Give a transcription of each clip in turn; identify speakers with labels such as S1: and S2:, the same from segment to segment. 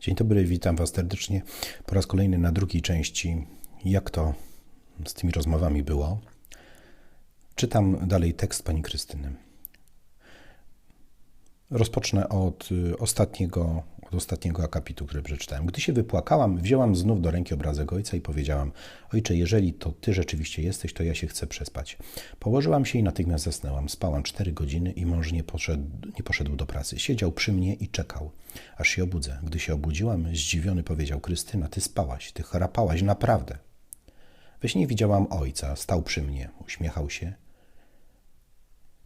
S1: Dzień dobry, witam Was serdecznie po raz kolejny na drugiej części. Jak to z tymi rozmowami było? Czytam dalej tekst pani Krystyny. Rozpocznę od y, ostatniego, od ostatniego akapitu, który przeczytałem. Gdy się wypłakałam, wzięłam znów do ręki obrazek ojca i powiedziałam: Ojcze, jeżeli to ty rzeczywiście jesteś, to ja się chcę przespać. Położyłam się i natychmiast zasnęłam. Spałam cztery godziny i mąż nie poszedł, nie poszedł do pracy. Siedział przy mnie i czekał, aż się obudzę. Gdy się obudziłam, zdziwiony powiedział: Krystyna, ty spałaś, ty chrapałaś, naprawdę. We śnie widziałam ojca, stał przy mnie, uśmiechał się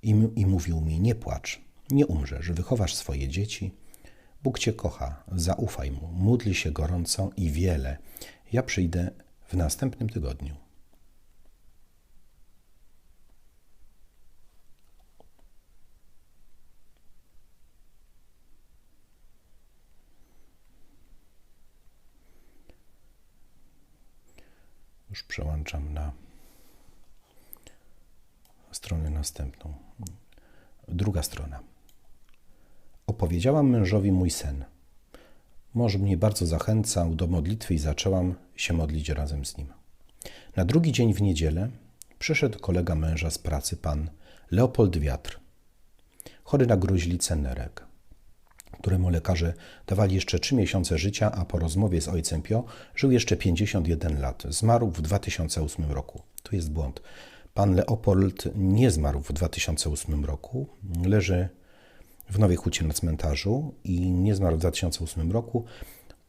S1: i, i mówił mi: Nie płacz. Nie umrzesz, wychowasz swoje dzieci. Bóg cię kocha, zaufaj mu, módl się gorąco i wiele. Ja przyjdę w następnym tygodniu. Już przełączam na stronę następną. Druga strona. Opowiedziałam mężowi mój sen. Mąż mnie bardzo zachęcał do modlitwy i zaczęłam się modlić razem z nim. Na drugi dzień w niedzielę przyszedł kolega męża z pracy, pan Leopold Wiatr, chory na gruźlicę nerek, któremu lekarze dawali jeszcze trzy miesiące życia, a po rozmowie z ojcem Pio żył jeszcze 51 lat. Zmarł w 2008 roku. Tu jest błąd. Pan Leopold nie zmarł w 2008 roku. Leży w Nowej Hucie na cmentarzu i nie zmarł w 2008 roku,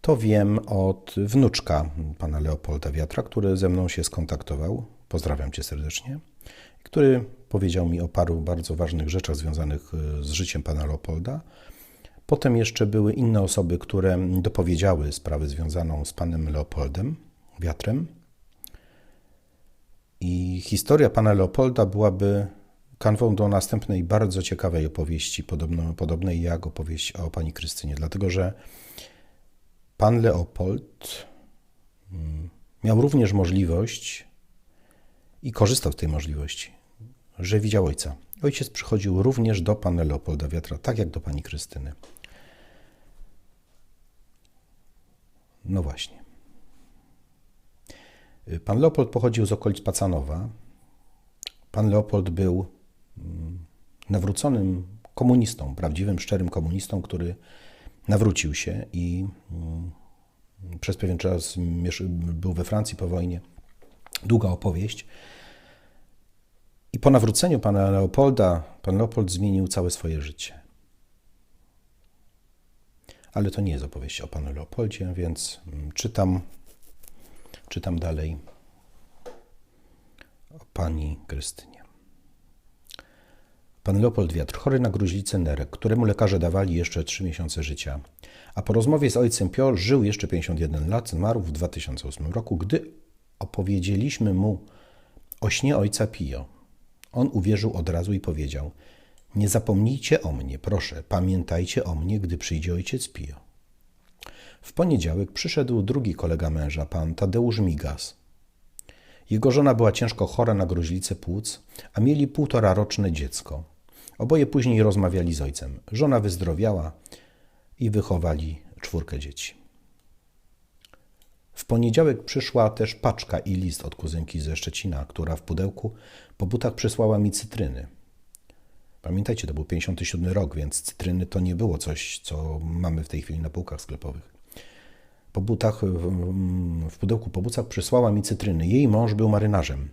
S1: to wiem od wnuczka pana Leopolda Wiatra, który ze mną się skontaktował. Pozdrawiam cię serdecznie. Który powiedział mi o paru bardzo ważnych rzeczach związanych e, z życiem pana Leopolda. Potem jeszcze były inne osoby, które dopowiedziały sprawę związaną z panem Leopoldem Wiatrem. I historia pana Leopolda byłaby kanwą do następnej bardzo ciekawej opowieści, podobno, podobnej jak opowieść o pani Krystynie, dlatego że pan Leopold mm, miał również możliwość i korzystał z tej możliwości, że widział ojca. Ojciec przychodził również do pana Leopolda Wiatra, tak jak do pani Krystyny. No właśnie. Pan Leopold pochodził z okolic Pacanowa. Pan Leopold był nawróconym komunistą, prawdziwym, szczerym komunistą, który nawrócił się i mm, przez pewien czas był we Francji po wojnie. Długa opowieść. I po nawróceniu pana Leopolda, pan Leopold zmienił całe swoje życie. Ale to nie jest opowieść o panu Leopoldzie, więc mm, czytam, czytam dalej o pani Krystynie. Pan Leopold Wiatr, chory na gruźlicę nerek, któremu lekarze dawali jeszcze trzy miesiące życia, a po rozmowie z ojcem Pio żył jeszcze 51 lat, zmarł w 2008 roku, gdy opowiedzieliśmy mu o śnie ojca Pio. On uwierzył od razu i powiedział: Nie zapomnijcie o mnie, proszę, pamiętajcie o mnie, gdy przyjdzie ojciec Pio. W poniedziałek przyszedł drugi kolega męża, pan Tadeusz Migas. Jego żona była ciężko chora na gruźlicę płuc, a mieli półtora roczne dziecko. Oboje później rozmawiali z ojcem. Żona wyzdrowiała i wychowali czwórkę dzieci. W poniedziałek przyszła też paczka i list od kuzynki ze Szczecina, która w pudełku po butach przysłała mi cytryny. Pamiętajcie, to był 57 rok, więc cytryny to nie było coś, co mamy w tej chwili na półkach sklepowych. Po butach, w pudełku po butach przysłała mi cytryny. Jej mąż był marynarzem.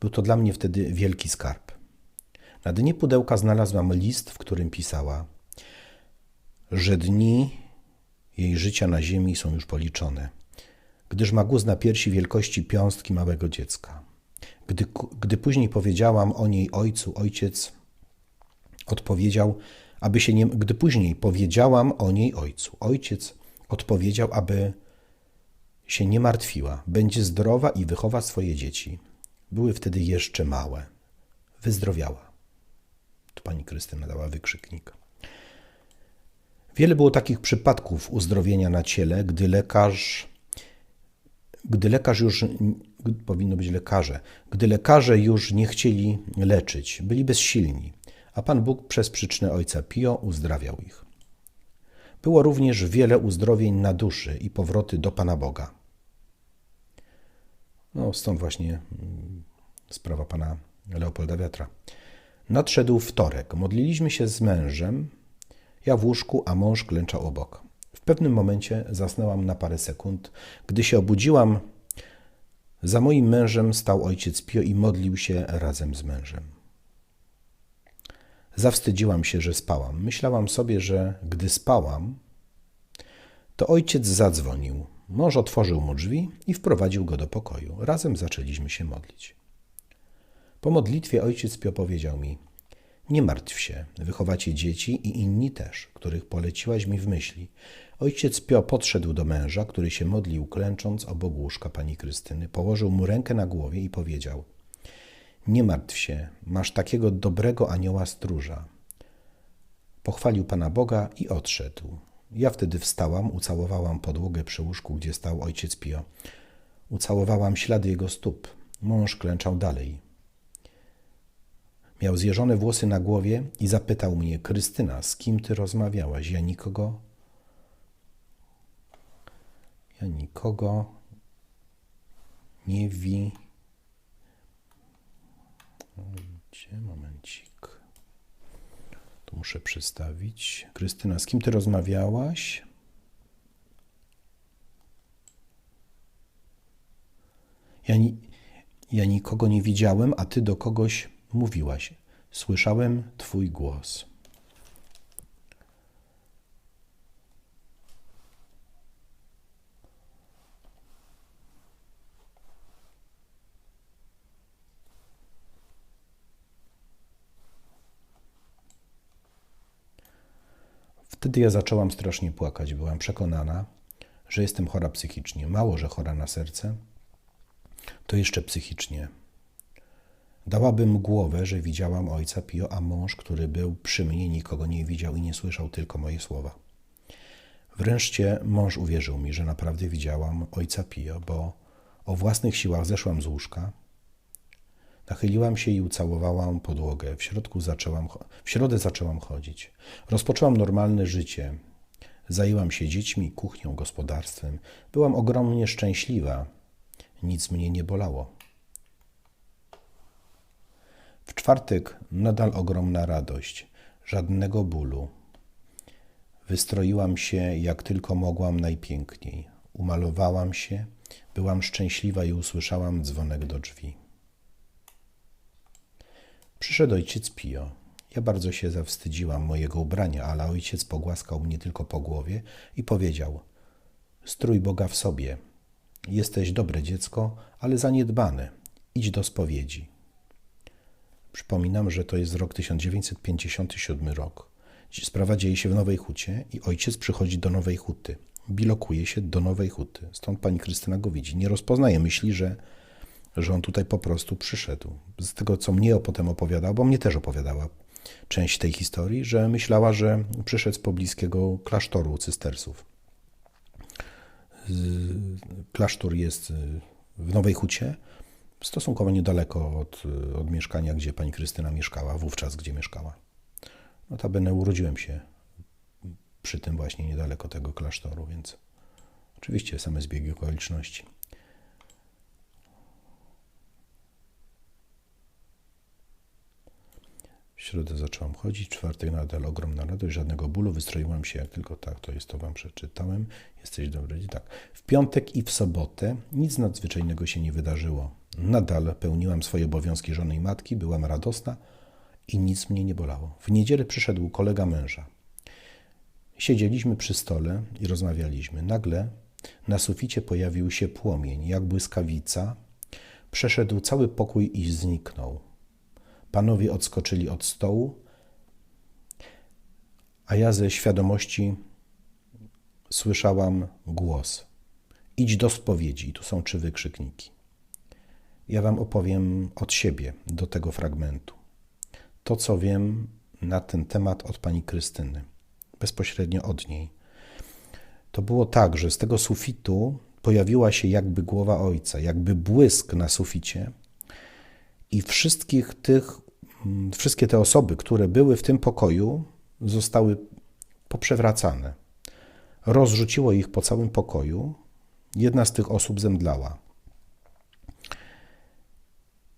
S1: Był to dla mnie wtedy wielki skarb. Na dnie pudełka znalazłam list, w którym pisała, że dni jej życia na ziemi są już policzone, gdyż ma guz na piersi wielkości piąstki małego dziecka. Gdy, gdy później powiedziałam o niej ojcu, ojciec odpowiedział, aby się nie, gdy później powiedziałam o niej ojcu, ojciec odpowiedział, aby się nie martwiła, będzie zdrowa i wychowa swoje dzieci. Były wtedy jeszcze małe. Wyzdrowiała. Tu pani Krystyna dała wykrzyknik. Wiele było takich przypadków uzdrowienia na ciele, gdy lekarz, gdy lekarz już, powinno być lekarze, gdy lekarze już nie chcieli leczyć, byli bezsilni, a Pan Bóg przez przyczynę Ojca Pio uzdrawiał ich. Było również wiele uzdrowień na duszy i powroty do Pana Boga. No, stąd właśnie mm, sprawa pana Leopolda Wiatra. Nadszedł wtorek. Modliliśmy się z mężem. Ja w łóżku, a mąż klęczał obok. W pewnym momencie zasnęłam na parę sekund. Gdy się obudziłam, za moim mężem stał ojciec Pio i modlił się razem z mężem. Zawstydziłam się, że spałam. Myślałam sobie, że gdy spałam, to ojciec zadzwonił. Mąż otworzył mu drzwi i wprowadził go do pokoju. Razem zaczęliśmy się modlić. Po modlitwie ojciec Pio powiedział mi: Nie martw się, wychowacie dzieci i inni też, których poleciłaś mi w myśli. Ojciec Pio podszedł do męża, który się modlił, klęcząc obok łóżka pani Krystyny, położył mu rękę na głowie i powiedział: Nie martw się, masz takiego dobrego anioła stróża. Pochwalił Pana Boga i odszedł. Ja wtedy wstałam, ucałowałam podłogę przy łóżku, gdzie stał ojciec Pio. Ucałowałam ślady jego stóp. Mąż klęczał dalej. Miał zjeżone włosy na głowie i zapytał mnie: Krystyna, z kim ty rozmawiałaś? Ja nikogo. Ja nikogo nie wi. Gdzie momencik? Tu muszę przystawić. Krystyna, z kim ty rozmawiałaś? Ja, ni ja nikogo nie widziałem, a ty do kogoś mówiłaś: Słyszałem Twój głos. Wtedy ja zaczęłam strasznie płakać. Byłam przekonana, że jestem chora psychicznie. Mało, że chora na serce, to jeszcze psychicznie. Dałabym głowę, że widziałam ojca Pio, a mąż, który był przy mnie, nikogo nie widział i nie słyszał tylko moje słowa. Wreszcie mąż uwierzył mi, że naprawdę widziałam ojca Pio, bo o własnych siłach zeszłam z łóżka, nachyliłam się i ucałowałam podłogę. W, środku zaczęłam, w środę zaczęłam chodzić. Rozpoczęłam normalne życie. Zajęłam się dziećmi, kuchnią, gospodarstwem. Byłam ogromnie szczęśliwa. Nic mnie nie bolało. W czwartek nadal ogromna radość, żadnego bólu. Wystroiłam się jak tylko mogłam najpiękniej. Umalowałam się, byłam szczęśliwa i usłyszałam dzwonek do drzwi. Przyszedł ojciec Pio. Ja bardzo się zawstydziłam mojego ubrania, ale ojciec pogłaskał mnie tylko po głowie i powiedział: Strój Boga w sobie. Jesteś dobre dziecko, ale zaniedbane. Idź do spowiedzi. Przypominam, że to jest rok 1957 rok. Sprawa dzieje się w Nowej Hucie i ojciec przychodzi do Nowej Huty. Bilokuje się do Nowej Huty. Stąd pani Krystyna go widzi. Nie rozpoznaje, myśli, że, że on tutaj po prostu przyszedł. Z tego, co mnie potem opowiadał, bo mnie też opowiadała część tej historii, że myślała, że przyszedł z pobliskiego klasztoru cystersów. Klasztor jest w Nowej Hucie, stosunkowo niedaleko od, od mieszkania, gdzie pani Krystyna mieszkała, wówczas gdzie mieszkała. Notabene urodziłem się przy tym właśnie niedaleko tego klasztoru, więc oczywiście same zbiegi okoliczności. W środę zacząłem chodzić, czwartek nadal ogromna radość, żadnego bólu, wystroiłam się jak tylko tak, to jest to wam przeczytałem, jesteś dobry, tak. W piątek i w sobotę nic nadzwyczajnego się nie wydarzyło. Nadal pełniłam swoje obowiązki żony i matki, byłam radosna i nic mnie nie bolało. W niedzielę przyszedł kolega męża. Siedzieliśmy przy stole i rozmawialiśmy. Nagle na suficie pojawił się płomień, jak błyskawica. Przeszedł cały pokój i zniknął. Panowie odskoczyli od stołu, a ja ze świadomości słyszałam głos. Idź do spowiedzi. Tu są trzy wykrzykniki. Ja Wam opowiem od siebie do tego fragmentu. To, co wiem na ten temat od pani Krystyny, bezpośrednio od niej. To było tak, że z tego sufitu pojawiła się jakby głowa ojca, jakby błysk na suficie, i wszystkich tych, mm, wszystkie te osoby, które były w tym pokoju, zostały poprzewracane. rozrzuciło ich po całym pokoju. Jedna z tych osób zemdlała.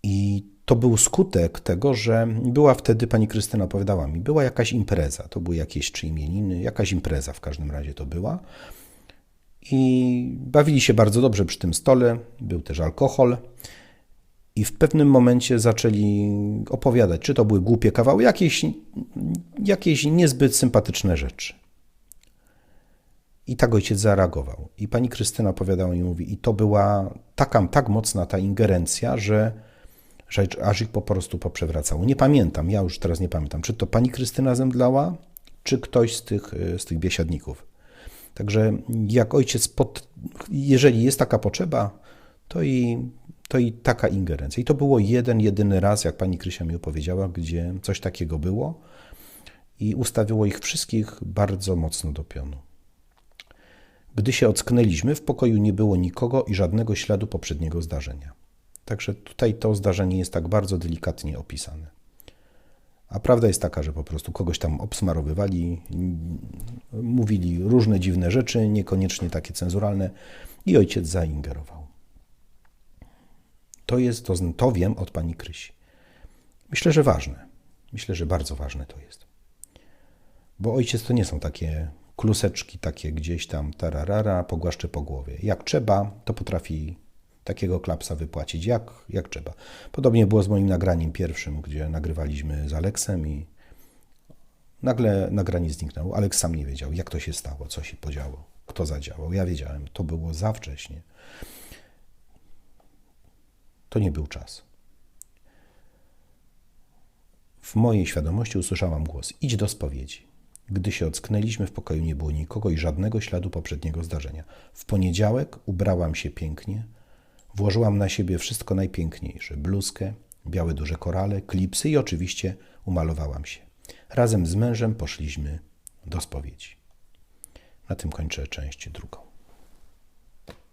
S1: I to był skutek tego, że była wtedy, pani Krystyna opowiadała mi, była jakaś impreza. To były jakieś czy imieniny, jakaś impreza w każdym razie to była. I bawili się bardzo dobrze przy tym stole, był też alkohol. I w pewnym momencie zaczęli opowiadać, czy to były głupie kawały, jakieś, jakieś niezbyt sympatyczne rzeczy. I tak ojciec zareagował. I pani Krystyna opowiadała mi, mówi, i to była taka, tak mocna ta ingerencja, że, aż ich po prostu poprzewracało. Nie pamiętam, ja już teraz nie pamiętam, czy to pani Krystyna zemdlała, czy ktoś z tych, z tych biesiadników. Także jak ojciec, pod, jeżeli jest taka potrzeba, to i, to i taka ingerencja. I to było jeden, jedyny raz, jak pani Krysia mi opowiedziała, gdzie coś takiego było i ustawiło ich wszystkich bardzo mocno do pionu. Gdy się ocknęliśmy, w pokoju nie było nikogo i żadnego śladu poprzedniego zdarzenia. Także tutaj to zdarzenie jest tak bardzo delikatnie opisane. A prawda jest taka, że po prostu kogoś tam obsmarowywali, mówili różne dziwne rzeczy, niekoniecznie takie cenzuralne, i ojciec zaingerował. To jest, to, to wiem od pani Krysi. Myślę, że ważne. Myślę, że bardzo ważne to jest. Bo ojciec to nie są takie kluseczki, takie gdzieś tam tararara, pogłaszczy po głowie. Jak trzeba, to potrafi takiego klapsa wypłacić, jak, jak trzeba. Podobnie było z moim nagraniem pierwszym, gdzie nagrywaliśmy z Aleksem i nagle nagranie zniknęło. Aleks sam nie wiedział, jak to się stało, co się podziało, kto zadziałał. Ja wiedziałem, to było za wcześnie. To nie był czas. W mojej świadomości usłyszałam głos: idź do spowiedzi. Gdy się ocknęliśmy, w pokoju nie było nikogo i żadnego śladu poprzedniego zdarzenia. W poniedziałek ubrałam się pięknie, Włożyłam na siebie wszystko najpiękniejsze: bluzkę, białe duże korale, klipsy i oczywiście umalowałam się. Razem z mężem poszliśmy do spowiedzi. Na tym kończę część drugą.